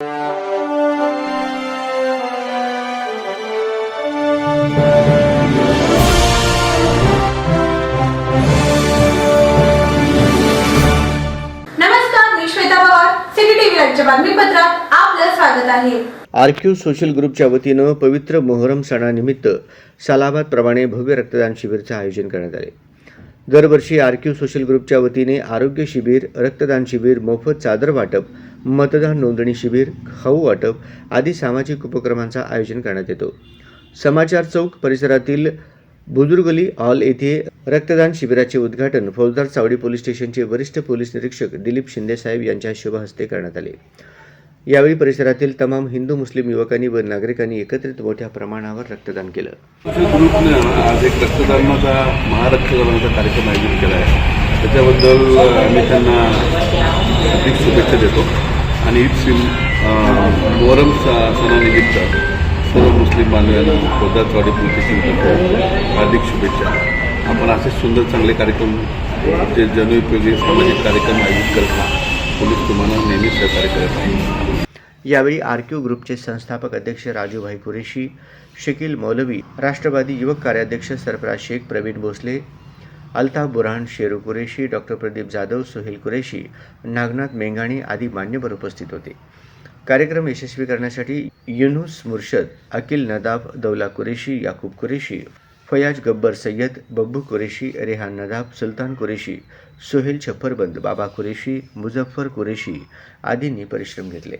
नमस्कार RQ social ग्रुपच्या वतीनं पवित्र मोहरम सणानिमित्त सालाबादप्रमाणे भव्य रक्तदान शिबिरचं आयोजन करण्यात आले. दरवर्षी आरक्यू सोशल ग्रुपच्या वतीने आरोग्य शिबिर रक्तदान शिबिर मोफत चादर वाटप मतदान नोंदणी शिबिर खाऊ वाटप आदी सामाजिक उपक्रमांचा आयोजन करण्यात येतो. समाचार चौक परिसरातील बुजुर्गली हॉल येथे रक्तदान शिबिराचे उद्घाटन फौजदार चावडी पोलीस स्टेशनचे वरिष्ठ पोलीस निरीक्षक दिलीप शिंदेसाहेब यांच्या शुभ हस्ते करण्यात आले. यावेळी परिसरातील तमाम हिंदू मुस्लिम युवकांनी व नागरिकांनी एकत्रित मोठ्या प्रमाणावर रक्तदान केलं. आज एक रक्तदानाचा महारक्तदानाचा कार्यक्रम आयोजित केला आहे. त्याच्याबद्दल आम्ही त्यांना हार्दिक शुभेच्छा देतो. आणि ईद सिम मोहरम स- सणानिमित्त सर्व मुस्लिम बांधवांना पदार्थवाडी पोलीस हार्दिक शुभेच्छा. आपण असे सुंदर चांगले कार्यक्रम जे जनउपयोगी सामाजिक कार्यक्रम आयोजित करत राहा पोलीस तुम्हाला नेहमी सहकार्य करत आहे यावेळी आरक्यू ग्रुपचे संस्थापक अध्यक्ष राजूभाई कुरेशी शकील मौलवी राष्ट्रवादी युवक कार्याध्यक्ष सरफराज शेख प्रवीण भोसले अल्ताफ बुरहान शेरू कुरेशी डॉक्टर प्रदीप जाधव सुहेल कुरेशी नागनाथ मेंगाणे आदी मान्यवर उपस्थित होते. कार्यक्रम यशस्वी करण्यासाठी युनुस मुर्शद अकिल नदाब दौला कुरेशी याकूब कुरेशी फयाज गब्बर सय्यद बब्बू कुरेशी रेहान नदाब सुलतान कुरेशी सोहेल छप्परबंद बाबा कुरेशी मुझफ्फर कुरेशी आदींनी परिश्रम घेतले.